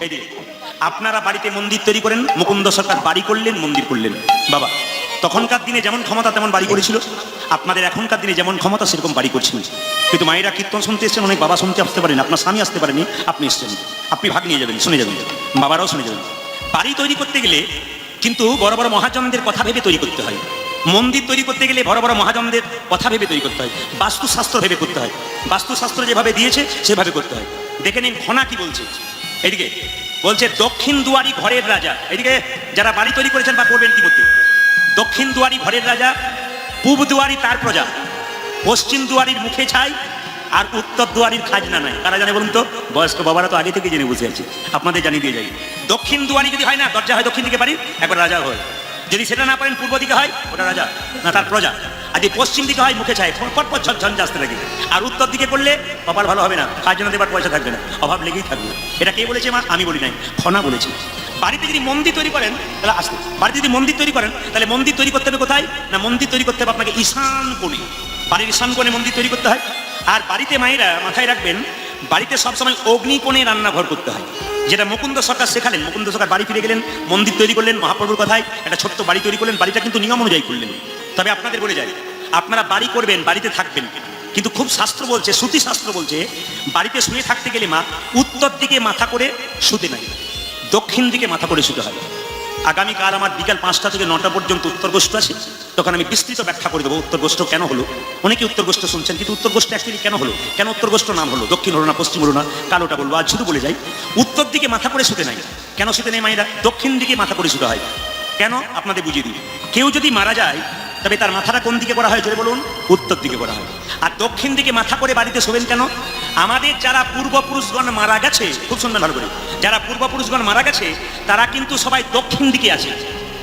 এই আপনারা বাড়িতে মন্দির তৈরি করেন, মুকুন্দ সরকার বাড়ি করলেন, মন্দির করলেন। বাবা, তখনকার দিনে যেমন ক্ষমতা তেমন বাড়ি করেছিল। আপনাদের এখনকার দিনে যেমন ক্ষমতা, সেরকম বাড়ি করছেন কিন্তু মায়েরা কীর্তন শুনতে এসেছেন, অনেক বাবা শুনতে আসতে পারেন, আপনার স্বামী আসতে পারেনি, আপনি এসছেন। আপনি ভাগ নিয়ে যাবেন, শুনে যাবেন। বাবারাও শুনে যাবেন। বাড়ি তৈরি করতে গেলে কিন্তু বড় বড় মহাজনদের কথা ভেবে তৈরি করতে হয়। মন্দির তৈরি করতে গেলে বড় বড় মহাজনদের কথা ভেবে তৈরি করতে হয়। বাস্তুশাস্ত্র ভেবে করতে হয়। বাস্তুশাস্ত্র যেভাবে দিয়েছে, সেভাবে করতে হয়। দেখে নিন, ঘনা কি বলছে। এদিকে, বলছে, দক্ষিণ দুয়ারি ঘরের রাজা। এদিকে, যারা বাড়ি তৈরি করেছেন বা করবেন ইতিমধ্যে দক্ষিণ দুয়ারি ঘরের রাজা, পূব দুয়ারি তার প্রজা। পশ্চিম দুয়ারির মুখে ছাই, আর উত্তর দুয়ারির খাজনা নাই। কারা জানে বলুন তো? বয়স্ক বাবারা তো আগে থেকে জেনে বসে আছে। আপনাদের জানিয়ে দিয়ে যাই। দক্ষিণ দুয়ারি যদি হয় না, দরজা হয় দক্ষিণ দিকে বাড়ি, একবার রাজা হয়। যদি সেটা না পারেন, পূর্ব দিকে হয়, ওটা রাজা, না তার প্রজা। আর পশ্চিম দিকে হয়, মুখে ফটফট পর ঝঞ্ঝ আসতে লাগে আর উত্তর দিকে করলে কপাল ভালো হবে না। খাজনা দেবার পয়সা থাকবে না। অভাব লেগেই থাকবে। এটা কে বলেছে মা? আমি বলি নাই। খনা বলেছি। বাড়িতে যদি মন্দির তৈরি করেন, তাহলে আসতে। বাড়িতে যদি মন্দির তৈরি করেন, তাহলে মন্দির তৈরি করতে হবে কোথায়? না, মন্দির তৈরি করতে হবে আপনাকে ঈশান কোণে। বাড়ির ঈশান কোণে মন্দির তৈরি করতে হয়। আর বাড়িতে মায়েরা মাথায় রাখবেন, বাড়িতে সবসময় অগ্নিকোণে রান্নাঘর করতে হয়। যেটা মুকুন্দ সরকার শেখালেন। মুকুন্দ সরকার বাড়ি ফিরে গেলেন, মন্দির তৈরি করলেন, মহাপ্রভুর কথায় একটা ছোট্ট বাড়ি তৈরি করলেন। বাড়িটা কিন্তু নিয়ম অনুযায়ী করলেন তবে আপনাদের বলে যায় আপনারা বাড়ি করবেন, বাড়িতে থাকবেন। কিন্তু খুব শাস্ত্র বলছে, শ্রুতি শাস্ত্র বলছে, বাড়িতে শুয়ে থাকতে গেলে মা উত্তর দিকে মাথা করে শুতে নাই, দক্ষিণ দিকে মাথা করে শুতে হয়। আগামীকাল আমার বিকাল পাঁচটা থেকে নটা পর্যন্ত উত্তর গোষ্ঠ আছে, তখন আমি বিস্তৃত ব্যাখ্যা করে দেবো উত্তর গোষ্ঠ কেন হলো? অনেকে উত্তর গোষ্ঠ শুনছেন, কিন্তু উত্তর গোষ্ঠ অ্যাকচুয়ালি কেন হলো? কেন উত্তর গোষ্ঠ নাম হলো? দক্ষিণ হলো না, পশ্চিম হলো না, কালোটা বলব আজ শুধু বলে যাই, উত্তর দিকে মাথা করে শুতে নাই। কেন শুতে নেই মায়েরা? দক্ষিণ দিকে মাথা করে শুতে হয়। কেন? আপনাদের বুঝিয়ে দিই। কেউ যদি মারা যায় তবে তার মাথাটা কোন দিকে করা হয়, জোরে বলুন? উত্তর দিকে করা হয়। আর দক্ষিণ দিকে মাথা করে বাড়িতে শোবেন কেন? আমাদের যারা পূর্বপুরুষগণ মারা গেছে, খুব সুন্দর ভালো করে, যারা পূর্বপুরুষগণ মারা গেছে, তারা কিন্তু সবাই দক্ষিণ দিকে আছে।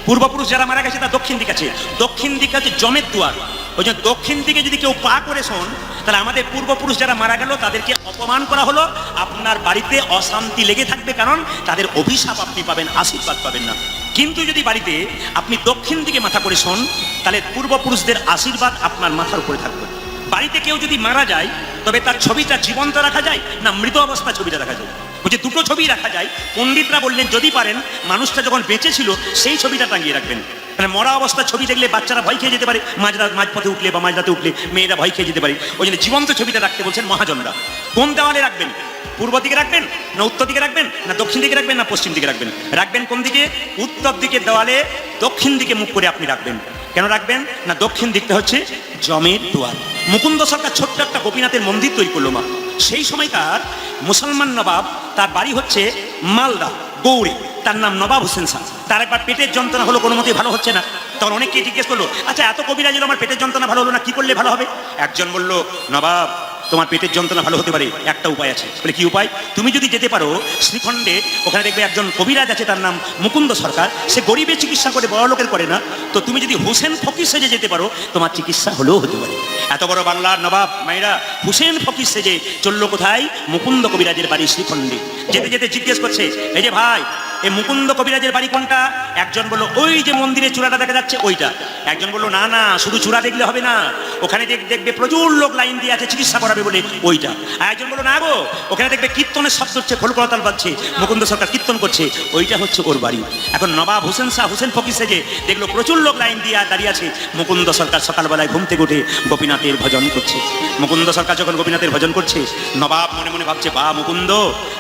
পূর্বপুরুষ যারা মারা গেছে, তারা দক্ষিণ দিকে আছে। দক্ষিণ দিকে আছে জমের দুয়ার। ওই জন্য দক্ষিণ দিকে যদি কেউ পা করে শোন, তাহলে আমাদের পূর্বপুরুষ যারা মারা গেল, তাদেরকে অপমান করা হলো। আপনার বাড়িতে অশান্তি লেগে থাকবে, কারণ তাদের অভিশাপ আপনি পাবেন, আশীর্বাদ পাবেন না। কিন্তু যদি বাড়িতে আপনি দক্ষিণ দিকে মাথা করে শোন, তাহলে পূর্বপুরুষদের আশীর্বাদ আপনার মাথার উপরে থাকবে। বাড়িতে কেউ যদি মারা যায়, তবে তার ছবিটা জীবন্ত রাখা যায় না মৃত অবস্থা ছবিটা রাখা যায়? যে দুটো ছবি রাখা যায়, পণ্ডিতরা বললেন, যদি পারেন, মানুষটা যখন বেঁচে ছিল, সেই ছবিটা টাঙিয়ে রাখবেন। মানে মরা অবস্থার ছবি দেখলে বাচ্চারা ভয় খেয়ে যেতে পারে মাঝরাত মাঝপথে উঠলে বা মাঝরাতে উঠলে মেয়েরা ভয় খেয়ে যেতে পারে। ওই জন্য জীবন্ত ছবিটা রাখতে বলছেন মহাজনরা। কোন দেওয়ালে রাখবেন? পূর্ব দিকে রাখবেন না উত্তর দিকে রাখবেন না দক্ষিণ দিকে রাখবেন না পশ্চিম দিকে রাখবেন? রাখবেন কোন দিকে? উত্তর দিকে দেওয়ালে, দক্ষিণ দিকে মুখ করে আপনি রাখবেন। কেন রাখবেন? না দক্ষিণ দিকটা হচ্ছে জমের দুয়ার। মুকুন্দ সরকার ছোট্ট একটা গোপীনাথের মন্দির তৈরি করল মা। সেই সময়কার মুসলমান নবাব, তার বাড়ি হচ্ছে মালদা। গৌরী, তার নাম নবাব হোসেন শাহ। তার একবার পেটের যন্ত্রণা হলো, কোনো মতেই ভালো হচ্ছে না। তখন অনেককে জিজ্ঞেস করল আচ্ছা এত কবিরা যেন আমার পেটের যন্ত্রণা ভালো হলো না, কি করলে ভালো হবে? একজন বলল, নবাব তোমার পেটের যন্ত্রণা ভালো হতে পারে, একটা উপায় আছে। বলে, কি উপায়? তুমি যদি যেতে পারো, শ্রীখণ্ডে ওখানে দেখবে একজন কবিরাজ আছে, তার নাম মুকুন্দ সরকার। সে গরিবের চিকিৎসা করে, বড় লোকের করে না। তো তুমি যদি হুসেন ফকির সেজে যেতে পারো, তোমার চিকিৎসা হলেও হতে পারে। এত বড় বাংলার নবাব, মায়েরা, হুসেন ফকির সেজে চলল কোথায়? মুকুন্দ কবিরাজের বাড়ি শ্রীখণ্ডে। যেতে যেতে জিজ্ঞেস করছে, এই যে ভাই এই মুকুন্দ কবিরাজের বাড়ি কোনটা? একজন বলল, ওই যে মন্দিরের চূড়াটা দেখা যাচ্ছে, ওইটা। একজন বলল, না না, শুধু চূড়া দেখলে হবে না। ওখানে দেখ- দেখবে প্রচুর লোক লাইন দিয়ে আছে, চিকিৎসা করাবে বলে, ওইটা। আর একজন বলল, না গো, ওখানে দেখবে কীর্তনের শব্দ হচ্ছে, খোল করতাল বাজছে মুকুন্দ সরকার কীর্তন করছে, ওইটা হচ্ছে ওর বাড়ি। এখন নবাব হোসেন শাহ, হোসেন ফকির সেজে দেখল প্রচুর লোক লাইন দিয়ে দাঁড়িয়ে আছে। মুকুন্দ সরকার সকালবেলায় ঘুম থেকে উঠে গোপীনাথের ভজন করছে। মুকুন্দ সরকার যখন গোপীনাথের ভজন করছে, নবাব মনে মনে ভাবছে বা মুকুন্দ,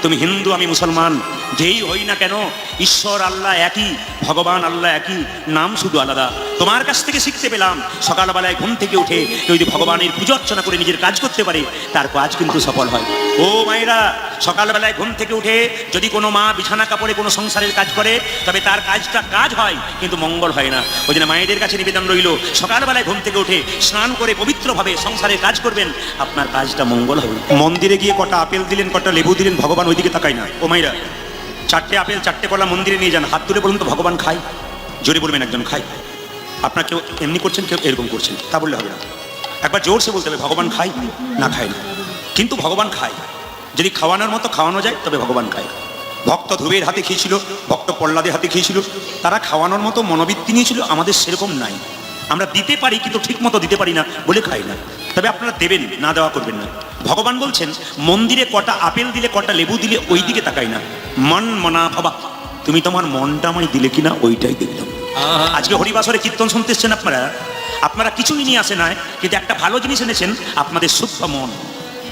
তুমি হিন্দু, আমি মুসলমান, যেই হই না কেন ঈশ্বর আল্লাহ একই, ভগবান আল্লাহ একই, নাম শুধু আলাদা। তোমার কাছ থেকে শিখতে পেলাম, সকালবেলায় ঘুম থেকে উঠে কেউ যদি ভগবানের পুজো অর্চনা করে নিজের কাজ করতে পারে, তার কাজ কিন্তু সফল হয়। ও মায়েরা, সকালবেলায় ঘুম থেকে উঠে যদি কোনো মা বিছানা কাপড়ে কোনো সংসারের কাজ করে, তবে তার কাজটা কাজ হয়, কিন্তু মঙ্গল হয় না। ওই জন্য মায়েদের কাছে নিবেদন রইল, সকালবেলায় ঘুম থেকে উঠে স্নান করে পবিত্রভাবে সংসারের কাজ করবেন, আপনার কাজটা মঙ্গল হবে। মন্দিরে গিয়ে কটা আপেল দিলেন, কটা লেবু দিলেন, ভগবান ওইদিকে তাকায় না। ও মায়েরা চারটে আপেল, চারটে কলা মন্দিরে নিয়ে যান। হাত তুলে বলুন তো, ভগবান খায়? জোরে বলবেন একজন খায়। আপনার কেউ এমনি করছেন, কেউ এরকম করছেন, তা বললে হবে না। একবার জোরসে বলতে হবে, ভগবান খায়? না খায় না। কিন্তু ভগবান খায়। যদি খাওয়ানোর মতো খাওয়ানো যায়, তবে ভগবান খায়। ভক্ত ধ্রুবের হাতে খেয়েছিল, ভক্ত প্রহ্লাদের হাতে খেয়েছিল। তারা খাওয়ানোর মতো মনোবৃত্তি নিয়েছিল, আমাদের সেরকম নাই। আমরা দিতে পারি কিন্তু ঠিক মতো দিতে পারি না বলে খাই না। তবে আপনারা দেবেন না দেওয়া করবেন না। ভগবান বলছেন মন্দিরে কটা আপেল দিলে কটা লেবু দিলে ওই দিকে তাকাই না। মন মনা ভাবা। তুমি তোমার মনটা আমায় দিলে কিনা ওইটাই দেখলাম। আজকে হরিবাসরে কীর্তন শুনতে এসছেন আপনারা? আপনারা কিছুই নিয়ে আসে নয় কিন্তু একটা ভালো জিনিস এনেছেন আপনাদের শুদ্ধ মন।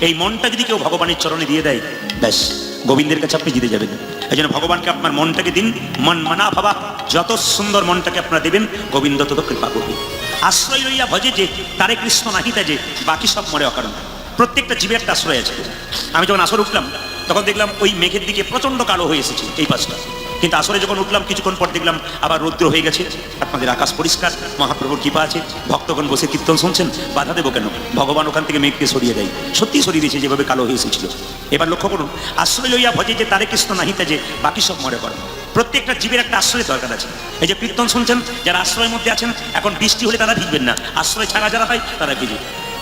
এই মনটা যদি কেউ ভগবানের চরণে দিয়ে দেয় ব্যাস। গোবিন্দের কাছে আপনি জিতে যাবেন। এই জন্য ভগবানকে আপনার মনটাকে দিন, মন মানা ভাবা, যত সুন্দর মনটাকে আপনারা দেবেন, গোবিন্দ তত কৃপা করবে। আশ্রয় লইয়া ভজে যে, তারে কৃষ্ণ নাহিতা যে, বাকি সব মরে অকারণ। প্রত্যেকটা জীবের একটা আশ্রয় আছে। আমি যখন আসর উঠলাম, তখন দেখলাম ওই মেঘের দিকে প্রচণ্ড কালো হয়ে এসেছে এই পাশটা। কিন্তু আসরে যখন উঠলাম, কিছুক্ষণ পর দেখলাম আবার রৌদ্র হয়ে গেছে। আপনাদের আকাশ পরিষ্কার, মহাপ্রভুর কৃপা আছে। ভক্তগণ বসে কীর্তন শুনছেন। বাধা দেবো কেন? ভগবান ওখান থেকে মেঘকে সরিয়ে দেয়। সত্যি সরিয়ে দিয়েছে, যেভাবে কালো হয়ে এসেছিল। এবার লক্ষ্য করুন, আশ্রয় লইয়া ভজে যে তারে কৃষ্ণ নাহিতে যে বাকি সব মরে করেন প্রত্যেকটা জীবের একটা আশ্রয় দরকার আছে। এই যে কীর্তন শুনছেন, যারা আশ্রয়ের মধ্যে আছেন, এখন বৃষ্টি হলে তারা ভিজবেন না। আশ্রয় ছাড়া যারা হয়, তারা ভিজে।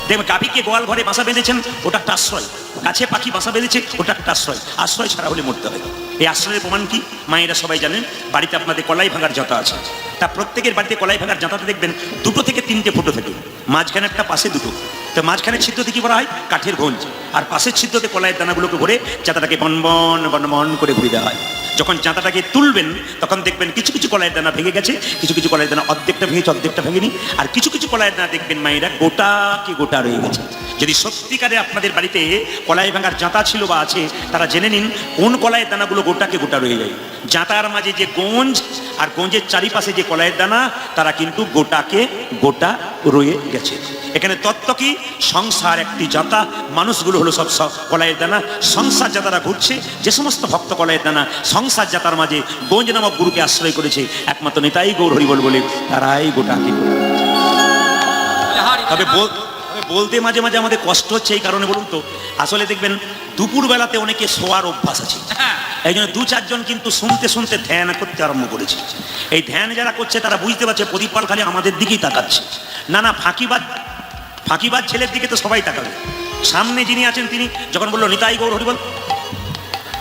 দেখবেন গাভীকে গোয়াল ঘরে বাসা বেঁধেছেন, ওটা একটা আশ্রয়। গাছে পাখি বাসা বেঁধেছে, ওটা একটা আশ্রয়। আশ্রয় ছাড়া হলে মরতে হয়। এই আশ্রয়ের প্রমাণ কি? মায়েরা সবাই জানেন, বাড়িতে আপনাদের কলাই ভাঙার জাতা আছে। তা প্রত্যেকের বাড়িতে কলাই ভাঙার জাতাতে দেখবেন দুটো থেকে তিনটে ফুটো থাকে। মাঝখানে একটা পাশে দুটো। তো মাঝখানে ছিদ্রতে কি করা হয়? কাঠের ঘঞ্জ আর পাশের ছিদ্রতে কলাইয়ের দানাগুলোকে ভরে জাতাটাকে বনবন বনবন করে ঘুরে দেওয়া হয়। যখন চাঁদাটাকে তুলবেন, তখন দেখবেন কিছু কিছু কলাইয়ের দানা ভেঙে গেছে, কিছু কিছু কলাইয়ের দানা অর্ধেকটা ভেঙেছে, অর্ধেকটা ভেঙেনি। আর কিছু কিছু কলাইয়ের দানা দেখবেন মায়েরা গোটা কি গোটা রয়ে গেছে। যদি সত্যিকারে আপনাদের বাড়িতে কলাই ভাঙার জাঁতা ছিল বা আছে, তারা জেনে নিন কোন কলাইয়ের দানাগুলো গোটাকে গোটা রয়ে যায়। জাঁতার মাঝে যে গঞ্জ আর গঞ্জের চারিপাশে যে কলাইয়ের দানা, তারা কিন্তু গোটাকে গোটা রয়ে গেছে। এখানে তত্ত্ব কি? সংসার একটি জাতা মানুষগুলো হলো সব কলাইয়ের দানা। সংসার জাতারা ঘুরছে, যে সমস্ত ভক্ত কলাইয়ের দানা, সংসার জাতার মাঝে গঞ্জ নামক গুরুকে আশ্রয় করেছে। একমাত্র নেতাই গৌর হরিবল বলে, তারাই গোটাকে তবে বলতে মাঝে মাঝে আমাদের কষ্ট হচ্ছে এই কারণে বলুন তো। আসলে দেখবেন দুপুর বেলাতে অনেকে শোয়ার অভ্যাস আছে। এই জন্য দু চারজন কিন্তু শুনতে শুনতে ধ্যান করতে আরম্ভ করেছে। এই ধ্যান যারা করছে, তারা বুঝতে পারছে প্রদীপ পাল খালি আমাদের দিকেই তাকাচ্ছে। না না ফাঁকিবাদ ফাঁকিবাদ ছেলের দিকে তো সবাই তাকাবে। সামনে যিনি আছেন তিনি, যখন বলল, নিতাই গৌর হরিবল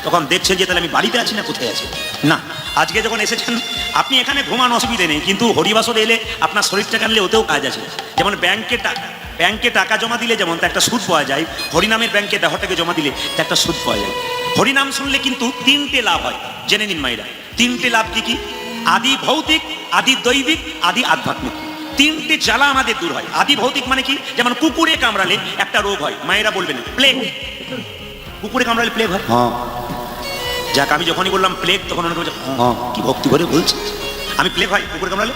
তখন দেখছে যে, তাহলে আমি বাড়িতে আছি না, কোথায় আছি? না, আজকে যখন এসেছেন, আপনি এখানে ঘুমান অসুবিধে নেই, কিন্তু হরিবাসরে এলে আপনার শরীরটা কানলে ওতেও কাজ আছে। যেমন ব্যাংকে টাকা ব্যাংকে টাকা জমা দিলে যেমন তার একটা সুদ পাওয়া যায়, হরিনামের ব্যাংকে দেহটাকে জমা দিলে তার একটা সুদ পাওয়া যায়। হরিনাম শুনলে কিন্তু তিনটে লাভ হয়, জেনে নিন মাইরা তিনটে লাভ কি কি? আদি ভৌতিক, আদি দৈবিক, আদি আধ্যাত্মিক। তিনটে জ্বালা আমাদের দূর হয়। আদি ভৌতিক মানে কি? যেমন কুকুরে কামড়ালে একটা রোগ হয়। মায়েরা বলবেন প্লেগ। কুকুরে কামড়ালে প্লেগ হয়? হ্যাঁ। যাক আমি যখনই বললাম প্লেগ তখন অনেকে বলছে হ্যাঁ। কি ভক্তি করে বলছি? আমি প্লেগ হয়? কুকুরে কামড়ালে?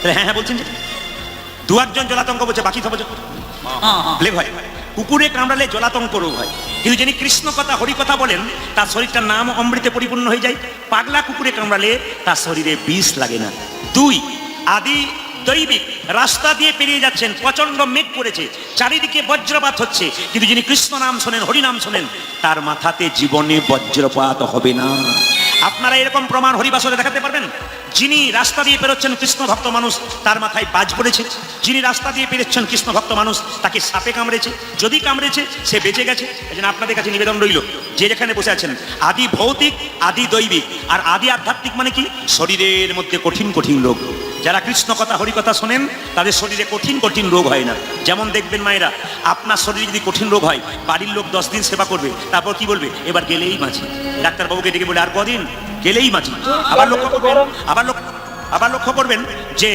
তাহলে হ্যাঁ হ্যাঁ বলছেন যে। দু একজন জলাতঙ্ক বলছে বাকি সব বলছে প্লেগ হয়। কুকুরে কামড়ালে জলাতঙ্ক রোগ হয়। কিন্তু যিনি কৃষ্ণ কথা হরি কথা বলেন তার শরীরটার নাম অমৃতে পরিপূর্ণ হয়ে যায়। পাগলা কুকুরে কামড়ালে তার শরীরে বিষ লাগে না। দুই আদি দৈবিক রাস্তা দিয়ে পেরিয়ে যাচ্ছেন প্রচণ্ড মেঘ করেছে, চারিদিকে বজ্রপাত হচ্ছে। কিন্তু যিনি কৃষ্ণ নাম শোনেন, হরি নাম শোনেন, তার মাথাতে জীবনে বজ্রপাত হবে না। আপনারা এরকম প্রমাণ হরিবাসরে দেখাতে পারবেন? যিনি রাস্তা দিয়ে পেরোচ্ছেন কৃষ্ণ ভক্ত মানুষ, তার মাথায় বাজ পড়েছে। যিনি রাস্তা দিয়ে পেরোচ্ছেন কৃষ্ণ ভক্ত মানুষ, তাকে সাপে কামড়েছে। যদি কামড়েছে, সে বেঁচে গেছে। এই আপনাদের কাছে নিবেদন রইল, যে যেখানে বসে আছেন, আদি ভৌতিক, আদি দৈবিক। আর আদি আধ্যাত্মিক মানে কি? শরীরের মধ্যে কঠিন কঠিন রোগ। যারা কৃষ্ণ কথা, হরি কথা শোনেন, তাদের শরীরে কঠিন কঠিন রোগ হয় না। যেমন দেখবেন মায়েরা, আপনার শরীরে যদি কঠিন রোগ হয়, বাড়ির লোক দশ দিন সেবা করবে, তারপর কি বলবে? এবার গেলেই মাঝি। ডাক্তারবাবুকে ডেকে বলে, আর কদিন? গেলেই মাঝি। আবার লক্ষ্য করবেন, আবার লক্ষ্য আবার লক্ষ্য করবেন যে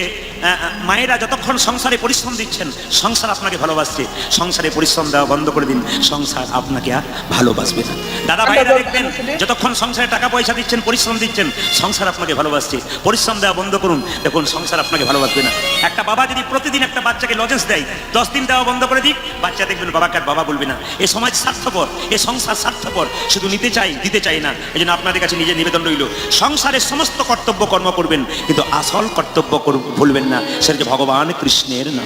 মায়েরা যতক্ষণ সংসারে পরিশ্রম দিচ্ছেন সংসার আপনাকে ভালোবাসছে। সংসারে পরিশ্রম দেওয়া বন্ধ করে দিন সংসার আপনাকে আর ভালোবাসবে না। দাদা ভাইরা দেখবেন যতক্ষণ সংসারে টাকা পয়সা দিচ্ছেন পরিশ্রম দিচ্ছেন সংসার আপনাকে ভালোবাসছে। পরিশ্রম দেওয়া বন্ধ করুন দেখুন সংসার আপনাকে ভালোবাসবে না। একটা বাবা যদি প্রতিদিন একটা বাচ্চাকে লজেন্স দেয় দশ দিন দেওয়া বন্ধ করে দিক বাচ্চা দেখবেন বাবাকে আর বাবা বলবে না। এ সমাজ স্বার্থপর এ সংসার স্বার্থপর শুধু নিতে চাই দিতে চাই না। এই জন্য আপনাদের কাছে নিজের নিবেদন রইল। সংসারের সমস্ত কর্তব্য কর্ম করবেন কিন্তু আসল কর্তব্য কর- ভুলবেন না। সেটা হচ্ছে ভগবান কৃষ্ণের নাম।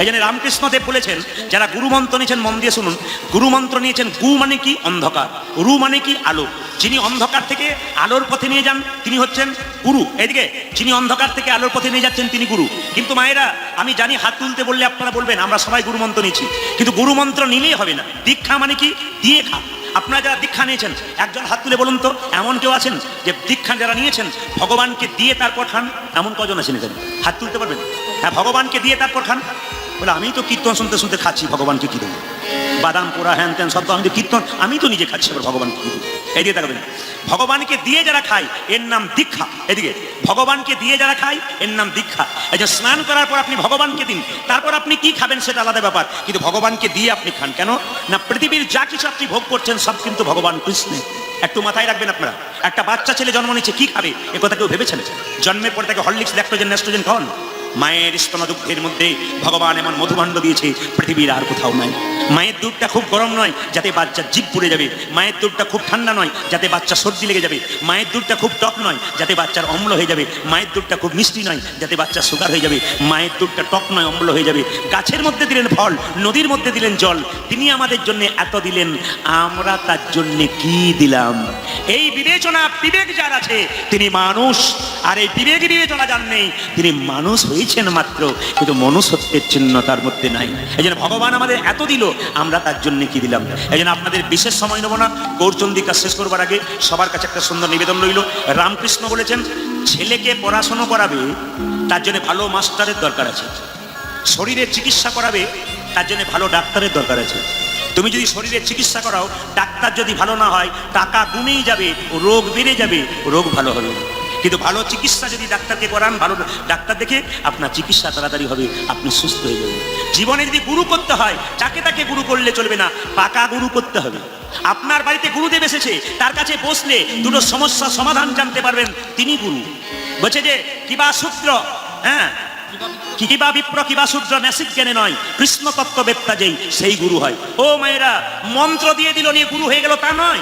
এই জন্য রামকৃষ্ণদেব বলেছেন, যারা গুরুমন্ত্র নিয়েছেন মন দিয়ে শুনুন গুরুমন্ত্র নিয়েছেন গু মানে কি? অন্ধকার। রু মানে কি? আলো। যিনি অন্ধকার থেকে আলোর পথে নিয়ে যান, তিনি হচ্ছেন গুরু। এদিকে যিনি অন্ধকার থেকে আলোর পথে নিয়ে যাচ্ছেন, তিনি গুরু। কিন্তু মায়েরা, আমি জানি হাত তুলতে বললে আপনারা বলবেন, আমরা সবাই গুরুমন্ত্র নিচ্ছি কিন্তু গুরুমন্ত্র নিলেই হবে না। দীক্ষা মানে কি? দিয়ে খা। আপনারা যারা দীক্ষা নিয়েছেন, একজন হাত তুলে বলুন তো, এমন কেউ আছেন যে দীক্ষা যারা নিয়েছেন, ভগবানকে দিয়ে তারপর খান? এমন কজন আছেন এখানে? হাত তুলতে পারবেন? হ্যাঁ ভগবানকে দিয়ে তারপর খান? বলে আমি তো কীর্তন শুনতে শুনতে খাচ্ছি, ভগবানকে কী দেবো? বাদাম, পোড়া, হ্যান ত্যান সব তো আমি তো কীর্তন, আমি তো নিজে খাচ্ছি আবার ভগবানকে এদিকে তাকাবেন ভগবানকে দিয়ে যারা খায়, এর নাম দীক্ষা। এদিকে, ভগবানকে দিয়ে যারা খায়, এর নাম দীক্ষা। এই যে স্নান করার পর আপনি ভগবানকে দিন, তারপর আপনি কি খাবেন সেটা আলাদা ব্যাপার। কিন্তু ভগবানকে দিয়ে আপনি খান, কেন? না, পৃথিবীর যা কিছু আপনি ভোগ করছেন, সব কিন্তু ভগবান কৃষ্ণের। একটু মাথায় রাখবেন আপনারা। একটা বাচ্চা ছেলে জন্ম নিচ্ছে কি খাবে? এ কথা কেউ ভেবেছেন জন্মের পর তাকে হরলিক্স ল্যাক্টোজেন ন্যাস্ট্রোজেন খাওয়ান। মায়ের স্তনদুগ্ধের মধ্যে ভগবান এমন মধুভাণ্ড দিয়েছে, পৃথিবীর আর কোথাও নাই। মায়ের দুধটা খুব গরম নয়, যাতে বাচ্চার জিভ পুড়ে যাবে। মায়ের দুধটা খুব ঠান্ডা নয়, যাতে বাচ্চা সর্দি লেগে যাবে। মায়ের দুধটা খুব টক নয়, যাতে বাচ্চার অম্ল হয়ে যাবে। মায়ের দুধটা খুব মিষ্টি নয়, যাতে বাচ্চার সুগার হয়ে যাবে। মায়ের দুধটা টক নয়, অম্ল হয়ে যাবে। গাছের মধ্যে দিলেন ফল, নদীর মধ্যে দিলেন জল। তিনি আমাদের জন্য এত দিলেন, আমরা তার জন্য কি দিলাম? এই বিবেচনা বিবেক যার আছে, তিনি মানুষ। আর এই বিবেক বিবেচনা যার নেই, তিনি মানুষ হয়েছেন মাত্র, কিন্তু মনুষ্যত্বের চিহ্ন তার মধ্যে নাই। এই জন্য ভগবান আমাদের এত দিল, আমরা তার জন্য কি দিলাম? এই জন্য আপনাদের বিশেষ সময় নেব না। গৌরচন্দিকা শেষ করবার আগে সবার কাছে একটা সুন্দর নিবেদন রইল। রামকৃষ্ণ বলেছেন, ছেলেকে পড়াশুনো করাবে, তার জন্য ভালো মাস্টারের দরকার আছে। শরীরের চিকিৎসা করাবে, তার জন্য ভালো ডাক্তারের দরকার আছে। তুমি যদি শরীরের চিকিৎসা করাও, ডাক্তার যদি ভালো না হয়, টাকা কমেই যাবে, রোগ বেড়ে যাবে, রোগ ভালো হবে। কিন্তু ভালো চিকিৎসা যদি ডাক্তারকে করান, ভালো ডাক্তার দেখে আপনার চিকিৎসা তাড়াতাড়ি হবে, আপনি সুস্থ হয়ে যাবেন। জীবনে যদি গুরু করতে হয়, যাকে তাকে গুরু করলে চলবে না, পাকা গুরু করতে হবে। আপনার বাড়িতে গুরুদেব এসেছে, তার কাছে বসলে দুটো সমস্যা সমাধান জানতে পারবেন, তিনি গুরু। বলছে যে, কিবা সূত্র হ্যাঁ? কিবা বিপ্র, কিবা সূত্র ম্যাসিক জ্ঞানে নয় কৃষ্ণ তত্ত্ববেত্তা যেই, সেই গুরু হয়। ও মায়েরা, মন্ত্র দিয়ে দিল, নিয়ে গুরু হয়ে গেল, তা নয়।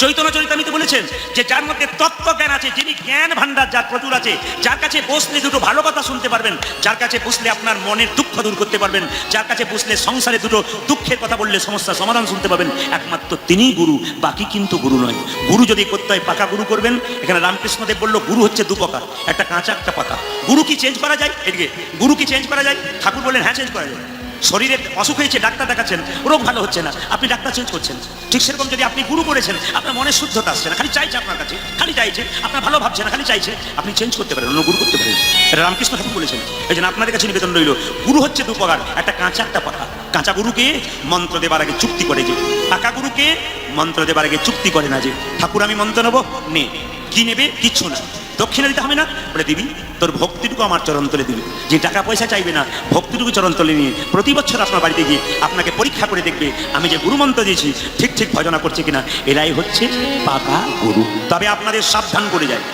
চৈতন্য চরিতামিতে বলেছেন যে যার মধ্যে তত্ত্ব জ্ঞান আছে, যিনি জ্ঞান ভান্ডার যার প্রচুর আছে, যার কাছে বসলে দুটো ভালো কথা শুনতে পারবেন, যার কাছে বসলে আপনার মনের দুঃখ দূর করতে পারবেন, যার কাছে বসলে সংসারে দুটো দুঃখের কথা বললে সমস্যার সমাধান শুনতে পাবেন, একমাত্র তিনিই গুরু, বাকি কিন্তু গুরু নয়। গুরু যদি করতে হয় পাকা গুরু করবেন, এখানে রামকৃষ্ণদেব বলল, গুরু হচ্ছে দু প্রকার, একটা কাঁচা, একটা পাকা। গুরু কি চেঞ্জ করা যায়? এদিকে, গুরু কি চেঞ্জ করা যায়? ঠাকুর বললেন হ্যাঁ চেঞ্জ করা যায়। শরীরে অসুখ হয়েছে, ডাক্তার দেখাচ্ছেন, রোগ ভালো হচ্ছে না, আপনি ডাক্তার চেঞ্জ করছেন। ঠিক সেরকম যদি আপনি গুরু করেছেন, আপনার মনে শুদ্ধতা আসছে না, খালি চাইছে আপনার কাছে, খালি চাইছে, আপনার ভালো ভাবছে না, খালি চাইছে, আপনি চেঞ্জ করতে পারেন, অন্য গুরু করতে পারেন। এটা রামকৃষ্ণ ঠাকুর বলেছেন, এই জন্য আপনাদের কাছে নিবেদন রইল, গুরু হচ্ছে দু প্রকার, একটা কাঁচা, একটা পাকা। কাঁচা গুরুকে মন্ত্র দেবার আগে চুক্তি করে যে, পাকা গুরুকে মন্ত্র দেবার আগে চুক্তি করে না যে, ঠাকুর আমি মন্ত্র নেব? নে। কি নেবে? কিচ্ছু না। দক্ষিণা দিতে হবে না? বলে দিবি, তোর ভক্তিটুকু আমার চরণ তলে দিবি। যে টাকা পয়সা চাইবে না, ভক্তিটুকু চরণ তলে নিয়ে প্রতি বছর আপনার বাড়িতে গিয়ে আপনাকে পরীক্ষা করে দেখবে আমি যে গুরুমন্ত্র দিয়েছি, ঠিক ঠিক ভজনা করছে কিনা। এরাই হচ্ছে পাকা গুরু। তবে আপনাদের সাবধান করে যায়,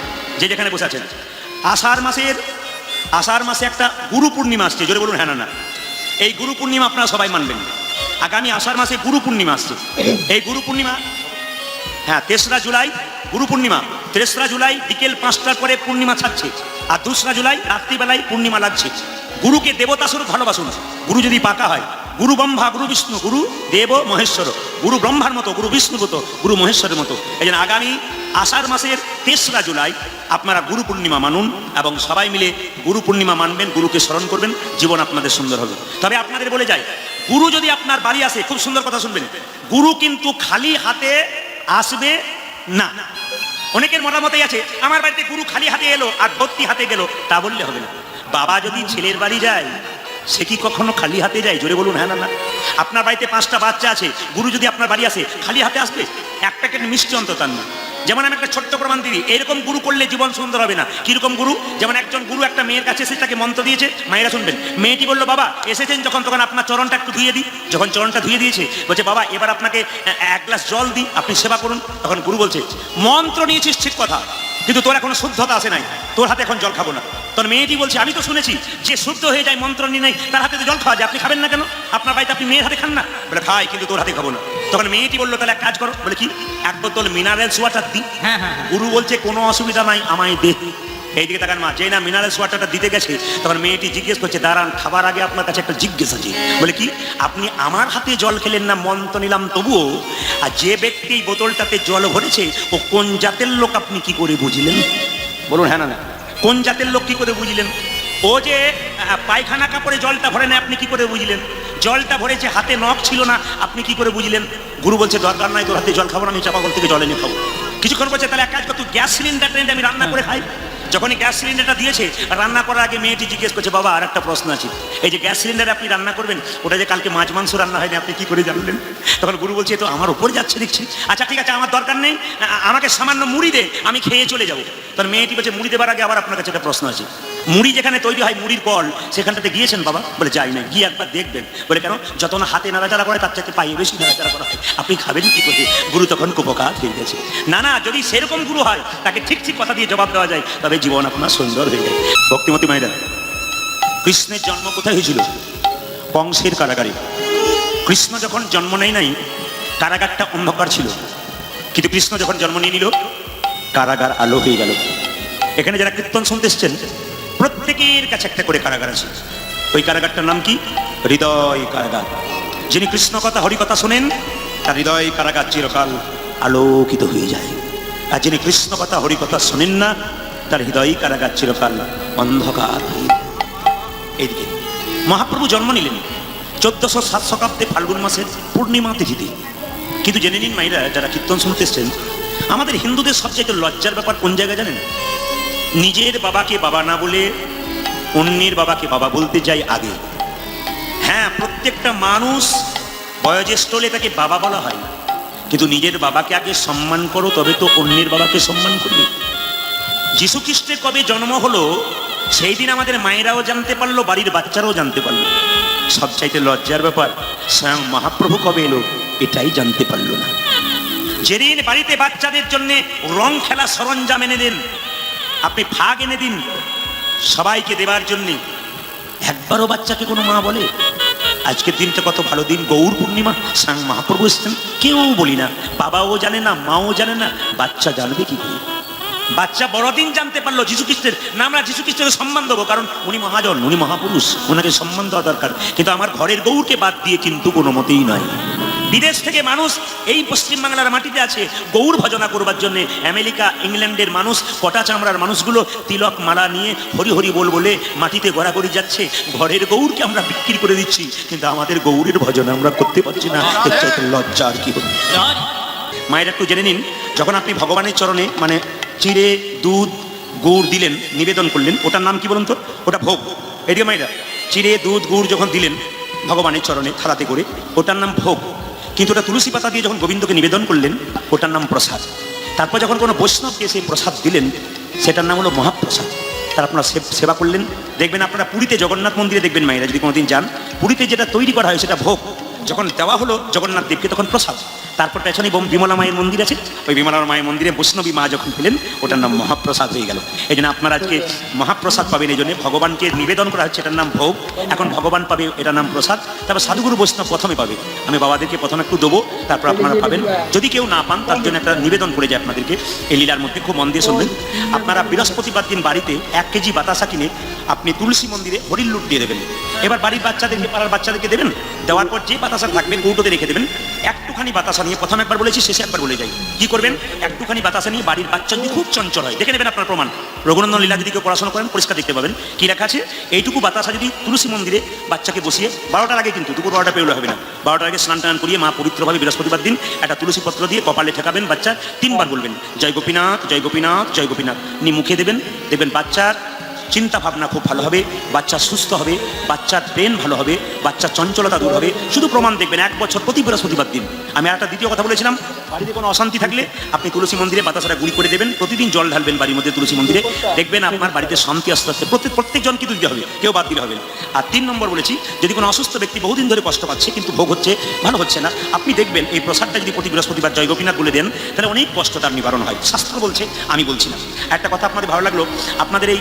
যে যেখানে বসে আছেন। আষাঢ় মাসের, আষাঢ় মাসে একটা গুরু পূর্ণিমা আসছে, জোরে বলুন হ্যাঁ না এই গুরু পূর্ণিমা আপনারা সবাই মানবেন আগামী আষাঢ় মাসে গুরু পূর্ণিমা আসছে। এই গুরু পূর্ণিমা হ্যাঁ তেসরা জুলাই গুরু পূর্ণিমা। তেসরা জুলাই বিকেল পাঁচটার পরে পূর্ণিমা ছাড়ছে। আর দোসরা জুলাই রাত্রিবেলায় পূর্ণিমা লাগছে। গুরুকে দেবতা স্বরূপ ভালোবাসুন। গুরু যদি পাকা হয়, গুরু ব্রহ্মা, গুরু বিষ্ণু, গুরু দেব, মহেশ্বর। গুরু ব্রহ্মার মতো, গুরু বিষ্ণুর মতো, গুরু মহেশ্বরের মতো। এই জন্য আগামী আষাঢ় মাসের তেসরা জুলাই আপনারা গুরু পূর্ণিমা মানুন এবং সবাই মিলে গুরু পূর্ণিমা মানবেন, গুরুকে স্মরণ করবেন, জীবন আপনাদের সুন্দর হবে। তবে আপনাদের বলে যাই, গুরু যদি আপনার বাড়ি আসে, খুব সুন্দর কথা শুনবেন, গুরু কিন্তু খালি হাতে আসবে না। অনেকের মতামতই আছে, আমার বাড়িতে গুরু খালি হাতে এলো আর ভর্তি হাতে গেল, তা বললে হবে না। বাবা যদি ছেলের বাড়ি যায় সে কি কখনো খালি হাতে যায়? জোরে বলুন হ্যাঁ না আপনার বাড়িতে পাঁচটা বাচ্চা আছে, গুরু যদি আপনার বাড়ি আসে, খালি হাতে আসবে? এক প্যাকেট মিষ্টি অন্তত না। যেমন আমি একটা ছোট্ট প্রমাণ দিই, এরকম গুরু করলে জীবন সুন্দর হবে না। কীরকম গুরু? যেমন একজন গুরু একটা মেয়ের কাছে এসে তাকে মন্ত্র দিয়েছে, মায়েরা শুনবেন। মেয়েটি বলল, বাবা, এসেছেন যখন, তখন আপনার চরণটা একটু ধুয়ে দিই। যখন চরণটা ধুয়ে দিয়েছে, বলছে, বাবা, এবার আপনাকে এক গ্লাস জল দিই, আপনি সেবা করুন। তখন গুরু বলছে, মন্ত্র নিয়েছিস ঠিক কথা, কিন্তু তোর এখনও শুদ্ধতা আসে নাই। তোর হাতে এখন জল খাব না। তোর মেয়েটি বলছে আমি তো শুনেছি যে শুদ্ধ হয়ে যায় মন্ত্র নিয়ে নাই তার হাতে তো জল খাওয়া যায়। আপনি খাবেন না কেন? আপনার বাড়িতে আপনি মেয়ের হাতে খান না? বলে খাই কিন্তু তোর হাতে খাব না। তখন মেয়েটি বলল তাহলে এক কাজ করো। বলে কি? এক বোতল মিনারেলস ওয়াটার দিই হ্যাঁ হ্যাঁ হ্যাঁ। গুরু বলছে কোনো অসুবিধা নাই আমায় দে। এইদিকে তাকান মা যেই না মিনারেলস ওয়াটারটা দিতে গেছে তখন মেয়েটি জিজ্ঞেস করছে দাঁড়ান খাবার আগে আপনার কাছে একটা জিজ্ঞেস আছে। বলে কি? আপনি আমার হাতে জল খেলেন না মন্ত্র নিলাম তবুও? আর যে ব্যক্তি বোতলটাতে জল ভরেছে ও কোন জাতের লোক আপনি কি করে বুঝলেন? বলুন হ্যাঁ না না। কোন জাতের লোক কি করে বুঝলেন? ও যে পায়খানা কাপড়ে জলটা ভরে না আপনি কি করে বুঝলেন? জলটা ভরেছে, হাতে নখ ছিল না, আপনি কি করে বুঝলেন? গুরু বলছে, দরকার নাই, তোর হাতে জল খাব না, আমি চাপাগল থেকে জল এনে খাব। কিছুক্ষণ বলছে, তাহলে এক কাজ কর, তুই গ্যাস সিলিন্ডার আমি রান্না করে খাই। যখনই গ্যাস সিলিন্ডারটা দিয়েছে, রান্না করার আগে মেয়েটি জিজ্ঞেস করছে, বাবা আর একটা প্রশ্ন আছে। এই যে গ্যাস সিলিন্ডার আপনি রান্না করবেন, ওটা যে কালকে মাছ মাংস রান্না হয়নি, আপনি কি করে জানলেন? তখন গুরু বলছে তো আমার উপর যাচ্ছে, দেখছি। আচ্ছা ঠিক আছে, আমার দরকার নেই আমাকে সামান্য মুড়ি দে, আমি খেয়ে চলে যাব। তখন মেয়েটি বলছে, মুড়ি দেবার আগে আবার আপনার কাছে একটা প্রশ্ন আছে। মুড়ি যেখানে তৈরি হয়, মুড়ির কল, সেখানটাতে গিয়েছেন বাবা? বলে, যাই না গিয়ে একবার দেখবেন। বলে, কেন? যত না হাতে নাড়াচাড়া করে, তার চাইতে পায়ে বেশি নাড়াচাড়া করা হয়। আপনি খাবেন কি করে? গুরু তখন কুপকাত হয়ে গেছে। না না, যদি সেরকম গুরু হয়, তাকে ঠিক ঠিক কথা দিয়ে জবাব দেওয়া যায়। তবে জীবন আপনার সুন্দর হয়ে যায় ভক্তিমতী মায়েরা, কৃষ্ণের জন্ম কোথায় হয়েছিল? কংসের কারাগারে। কৃষ্ণ যখন জন্ম নেয় নাই, কারাগারটা অন্ধকার ছিল। কিন্তু কৃষ্ণ যখন জন্ম নিয়ে নিল, কারাগার আলো হয়ে গেল। এখানে যারা কীর্তন শুনতে এসছেন প্রত্যেকের কাছে একটা করে কারাগার আছে। ওই কারাগারটার নাম কি? হৃদয় কারাগার। যিনি কৃষ্ণ কথা, হরি কথা শোনেন, তার হৃদয় কারাগার চিরকাল আলোকিত হয়ে যায়। আর যিনি কৃষ্ণ কথা, হরি কথা শোনেন না, তার হৃদয় কারাগার চিরকাল অন্ধকার এইদিকে, মহাপ্রভু জন্ম নিলেন চোদ্দশো সাত শতাব্দে ফাল্গুন মাসের পূর্ণিমা তিথিতে। কিন্তু জেনে নিন মাইরা যারা কীর্তন শুনতে এসছেন, আমাদের হিন্দুদের সবচেয়ে লজ্জার ব্যাপার কোন জায়গায় জানেন? নিজের বাবাকে বাবা না বলে অন্যের বাবাকে বাবা বলতে যাই আগে। হ্যাঁ প্রত্যেকটা মানুষ বয়োজ্যেষ্ঠ হলে তাকে বাবা বলা হয় কিন্তু নিজের বাবাকে আগে সম্মান করো, তবে তো অন্যের বাবাকে সম্মান করবে। যিশু খ্রিস্টের কবে জন্ম হলো, সেই দিন আমাদের মায়েরাও জানতে পারল, বাড়ির বাচ্চারাও জানতে পারল। সবচাইতে লজ্জার ব্যাপার, স্বয়ং মহাপ্রভু কবে এলো, এটাই জানতে পারল না। যেদিন বাড়িতে বাচ্চাদের জন্য রং খেলা সরঞ্জাম এনে দেন আপনি ফাগ এনে দিন সবাইকে দেবার জন্যে। একবারও বাচ্চাকে কোনো মা বলে, আজকের দিনটা কত ভালো দিন, গৌর পূর্ণিমা স্বয়ং মহাপ্রভু এসছেন। কেউ বলি না, বাবাও জানে না, মাও জানে না, বাচ্চা জানবে কি করে? বাচ্চা বড়দিন জানতে পারল যীশু খ্রিস্টের না আমরা যীশু খ্রিস্টের সম্মান দেবো, কারণ উনি মহাজন, উনি মহাপুরুষ ওনাকে সম্মান দেওয়া দরকার। কিন্তু আমার ঘরের গৌরকে বাদ দিয়ে কিন্তু কোনো মতেই নয়। বিদেশ থেকে মানুষ এই পশ্চিমবাংলার মাটিতে আছে। গৌর ভজনা করবার জন্য আমেরিকা, ইংল্যান্ডের মানুষ, কটা চামড়ার মানুষগুলো তিলক মালা নিয়ে হরি হরি বল বলে মাটিতে গড়াগড়ি যাচ্ছে। ঘরের গৌরকে আমরা বিক্রি করে দিচ্ছি, কিন্তু আমাদের গৌরের ভজন আমরা করতে পারছি না। লজ্জা আর কি হবে মায়ের একটু জেনে নিন, যখন আপনি ভগবানের চরণে মানে চিড়ে, দুধ, গুড় দিলেন, নিবেদন করলেন, ওটার নাম কি বলুন তো? ওটা ভোগ। এদিকে মায়েরা, চিড়ে, দুধ, গুড় যখন দিলেন ভগবানের চরণে থালাতে করে, ওটার নাম ভোগ। কিন্তু ওটা তুলসী পাতা দিয়ে যখন গোবিন্দকে নিবেদন করলেন, ওটার নাম প্রসাদ। তারপর যখন কোনো বৈষ্ণবকে সেই প্রসাদ দিলেন, সেটার নাম হলো মহাপ্রসাদ। তার আপনারা সেবা করলেন। দেখবেন আপনারা পুরীতে জগন্নাথ মন্দিরে দেখবেন মায়েরা, যদি কোনোদিন যান, পুরীতে যেটা তৈরি করা হয় সেটা ভোগ। যখন দেওয়া হলো জগন্নাথ দেবকে তখন প্রসাদ। তারপর পেছনে বিমলা মায়ের মন্দির আছে। ওই বিমলা মায়ের মন্দিরে বৈষ্ণবী মা যখন পেলেন, ওটার নাম মহাপ্রসাদ হয়ে গেল। এই জন্য আপনারা আজকে মহাপ্রসাদ পাবেন এই জন্য। ভগবানকে নিবেদন করা হচ্ছে, এটার নাম ভোগ। এখন ভগবান পাবে, এটার নাম প্রসাদ। তারপর সাধুগুরু বৈষ্ণব প্রথমে পাবে। আমি বাবাদেরকে প্রথমে একটু দেবো, তারপর আপনারা পাবেন। যদি কেউ না পান, তার জন্য একটা নিবেদন করে যায় আপনাদেরকে। এই লীলার মধ্যে খুব মন দিয়ে শুনবেন। আপনারা বৃহস্পতিবার দিন বাড়িতে এক কেজি বাতাসা কিনে আপনি তুলসী মন্দিরে হরির লুট দিয়ে দেবেন। এবার বাড়ির বাচ্চাদেরকে, পাড়ার বাচ্চাদেরকে দেবেন? দেওয়ার পর যে বাতাসা থাকবে কৌটোতে রেখে দেবেন। একটুখানি বাতাসা নিয়ে প্রথম একবার বলেছি, শেষে একবার বলে যাই। কি করবেন? একটুখানি বাতাসা নিয়ে বাড়ির বাচ্চা যদি খুব চঞ্চল হয়, দেখে নেবেন আপনার প্রমাণ। রঘুনন্দন লীলা যদি কেউ পড়াশোনা করেন, পরিষ্কার দেখতে পাবেন। কি লেখা আছে? এইটুকু বাতাসা যদি তুলসী মন্দিরে বাচ্চাকে বসিয়ে, বারোটার আগে কিন্তু, দুপুর বারোটা পেরোলে হবে না। বারোটার আগে স্নান টান করিয়ে মা পবিত্রভাবে বৃহস্পতিবার দিন একটা তুলসী পত্র দিয়ে কপালে ঠেকাবেন বাচ্চা, তিনবার বলবেন, জয় গোপীনাথ জয় গোপীনাথ জয় গোপীনাথ। নি মুখে দেবেন দেখবেন বাচ্চার চিন্তা ভাবনা খুব ভালো হবে, বাচ্চা সুস্থ হবে, বাচ্চার ব্রেন ভালো হবে বাচ্চার চঞ্চলতা দূর হবে। শুধু প্রমাণ দেখবেন, এক বছর প্রতি বৃহস্পতিবার দিন। আমি একটা দ্বিতীয় কথা বলেছিলাম, বাড়িতে কোনো অশান্তি থাকলে আপনি তুলসী মন্দিরে বাতাসাটা গুলি করে দেবেন, প্রতিদিন জল ঢালবেন বাড়ির মধ্যে তুলসী মন্দিরে। দেখবেন আপনার বাড়িতে শান্তি আস্তে আস্তে, প্রত্যেক, প্রত্যেকজন কিন্তু দিতে হবে, কেউ বাদ দিলে হবে আর তিন নম্বর বলেছি, যদি কোনো অসুস্থ ব্যক্তি বহুদিন ধরে কষ্ট পাচ্ছে, কিন্তু ভোগ হচ্ছে, ভালো হচ্ছে না, আপনি দেখবেন এই প্রসাদটা যদি প্রতি বৃহস্পতিবার জয় গোপীনাথ বলে দেন, তাহলে অনেক কষ্ট তার নিবারণ হয়। শাস্ত্র বলছে, আমি বলছি না। একটা কথা আপনাদের ভালো লাগল, আপনাদের এই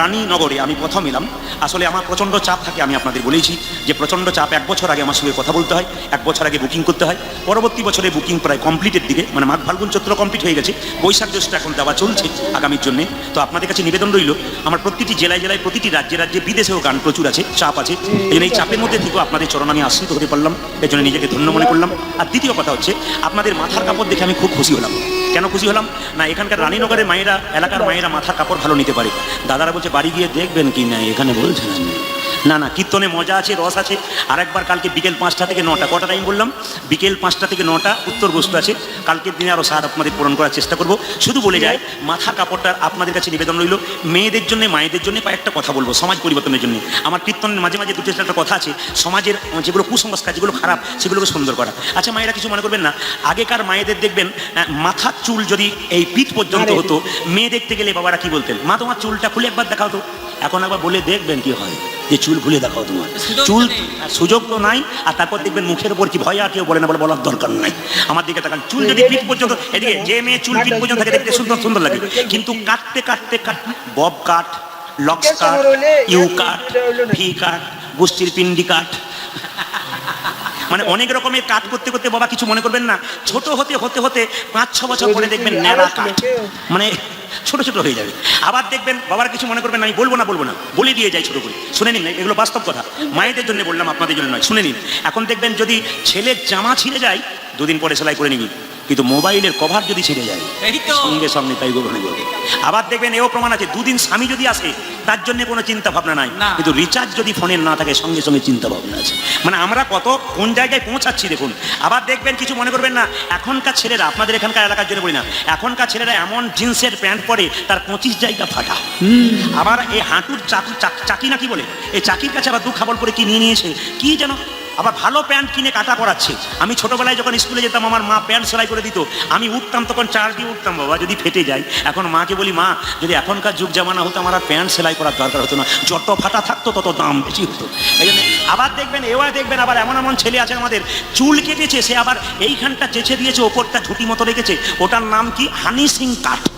রানীনগরে আমি প্রথম এলাম। আসলে আমার প্রচণ্ড চাপ থাকে, আমি আপনাদের বলেছি যে প্রচণ্ড চাপ, এক বছর আগে আমার সঙ্গে কথা বলতে হয়, এক বছর আগে বুকিং করতে হয়। পরবর্তী বছরে বুকিং প্রায় কমপ্লিটের দিকে মানে মাঘ ফাল্গুন চৈত্র কমপ্লিট হয়ে গেছে, বৈশাখ জ্যৈষ্ঠ এখন দেওয়া চলছে আগামীর জন্য। তো আপনাদের কাছে নিবেদন রইল, আমার প্রতিটি জেলায় জেলায় প্রতিটি রাজ্যে রাজ্যে বিদেশেও গান প্রচুর আছে, চাপ আছে। এই এই চাপের মধ্যে থেকেও আপনাদের চরণ আমি আশ্রিত হতে পারলাম এই জন্য নিজেকে ধন্য মনে করলাম। আর দ্বিতীয় কথা হচ্ছে, আপনাদের মাথার কাপড় দেখে আমি খুব খুশি হলাম। কেন খুশি হলাম? না, এখানকার রানীনগরের মায়েরা, এলাকার মায়েরা মাথার কাপড় ভালো নিতে পারে। দাদারা বলছে, বাড়ি গিয়ে দেখবেন কি না, এখানে বলছেন। না না কীর্তনে মজা আছে রস আছে। আর একবার কালকে বিকেল পাঁচটা থেকে নটা কটা টাইম বললাম? বিকেল পাঁচটা থেকে নটা উত্তর বস্তু আছে। কালকের দিনে আরও সার আপনাদের পূরণ করার চেষ্টা করব। শুধু বলে যায় মাথার কাপড়টা আপনাদের কাছে নিবেদন রইল। মেয়েদের জন্য মায়েদের জন্য কয়েকটা কথা বলব সমাজ পরিবর্তনের জন্য। আমার কীর্তনের মাঝে মাঝে দুটো একটা কথা আছে। সমাজের যেগুলো কুসংস্কার যেগুলো খারাপ সেগুলোকে সুন্দর করা। আচ্ছা মায়েরা কিছু মনে করবেন না? আগেকার মায়েদের দেখবেন মাথার চুল যদি এই পিঠ পর্যন্ত হতো মেয়ে দেখতে গেলে বাবারা কি বলতেন? মা তোমার চুলটা খুলে একবার দেখা তো। এখন একবার বলে দেখবেন কি হয় যে চুল ভুলে দেখাও তোমার। চুল সুযোগ তো নাই আর তারপর দেখবেন মুখের উপর কি ভয় আটিও কেউ বলে না বলে বলার দরকার নাই। আমার দিকে তাকান চুল যদি পিঠ পর্যন্ত এদিকে যে মেয়ে চুল পিঠ পর্যন্ত থাকে দেখতে সুন্দর সুন্দর লাগে। কিন্তু কাটতে কাটতে cut bob cut locks cut U cut V cut গোষ্ঠীর পিন্ডি কাট। মানে অনেক রকমের কাজ করতে করতে বাবা কিছু মনে করবেন না। ছোট হতে হতে হতে পাঁচ ছ বছর পরে দেখবেন ন্যাড়া কাঠ। মানে ছোট ছোট হয়ে যাবে। আবার দেখবেন বাবার কিছু মনে করবেন না আমি বলব না বলব না। বলে দিয়ে যাই ছোট করে। শুনে নিন এগুলো বাস্তব কথা। মায়েদের জন্য বললাম আপনাদের জন্য নয় শুনে নিন। এখন দেখবেন যদি ছেলের জামা ছিঁড়ে যায় দুদিন পরে সেলাই করে নিবি। কিন্তু মোবাইলের কভার যদি ছিঁড়ে যায় সঙ্গে সঙ্গে তাই গ্রহণ করবে আবার দেখবেন এও প্রমাণ আছে দুদিন স্বামী যদি আসে তার জন্য কোনো চিন্তা ভাবনা নাই। কিন্তু রিচার্জ যদি ফোনের না থাকে সঙ্গে সঙ্গে চিন্তা ভাবনা আছে। মানে আমরা কত কোন জায়গায় পৌঁছাচ্ছি দেখুন। আবার দেখবেন কিছু মনে করবেন না এখনকার ছেলেরা আপনাদের এখানকার এলাকার জন্য বলি না এখনকার ছেলেরা এমন জিন্সের প্যান্ট পরে তার পঁচিশ জায়গা ফাটা আবার এই হাঁটুর চাকু চাকি না কি বলে? এই চাকির কাছে আবার দু খাবল করে কি নিয়ে নিয়েছে কি যেন আবার ভালো প্যান্ট কিনে কাটা করাচ্ছে। আমি ছোটবেলায় যখন স্কুলে যেতাম, আমার মা প্যান্ট সেলাই করে দিত। আমি উঠতাম তখন চার দিয়ে উঠতাম, বাবা, যদি ফেটে যায়। এখন মাকে বলি, মা, যদি এখনকার যুগ জামানা হতো, আমার প্যান্ট সেলাই করার দরকার হতো না। যত ফাটা থাকতো, তত দাম বেশি হতো। এই জন্য আবার দেখবেন, এবার দেখবেন আবার এমন এমন ছেলে আছে আমাদের। চুল কেটেছে, সে আবার এইখানটা চেঁচে দিয়েছে, ওপরটা ঝুটি মতো রেখেছে। ওটার নাম কি? হানি সিং কাঠ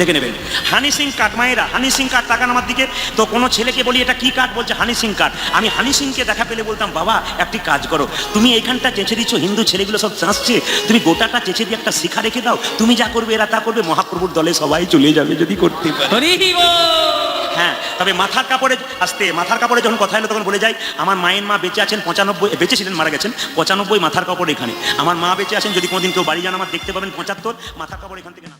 দেখে নেবেন। হানি সিং কাঠ মায়েরা হানি সিং কাঠ তাকান আমার দিকে। তো কোনো ছেলেকে বলি এটা কি কাঠ? বলছে হানি সিং কাঠ। আমি হানি সিংকে দেখা পেলে বলতাম বাবা একটি কাজ করো। তুমি এইখানটা চেঁচে দিচ্ছ হিন্দু ছেলেগুলো সব চাঁচছে। তুমি গোটাটা চেঁচে দিয়ে একটা শিখা রেখে দাও। তুমি যা করবে এরা তা করবে। মহাপ্রভুর দলে সবাই চলে যাবে যদি করতে পারে। হ্যাঁ তবে মাথার কাপড়ে আসতে মাথার কাপড়ে যখন কথা এলো তখন বলে যায় আমার মায়ের মা বেঁচে আছেন পঁচানব্বই বেঁচে ছিলেন মারা গেছেন পঁচানব্বই মাথার কাপড় এখানে। আমার মা বেঁচে আছেন যদি কোনোদিন কেউ বাড়ি যান আমার দেখতে পাবেন পঁচাত্তর মাথার কাপড় এখান থেকে না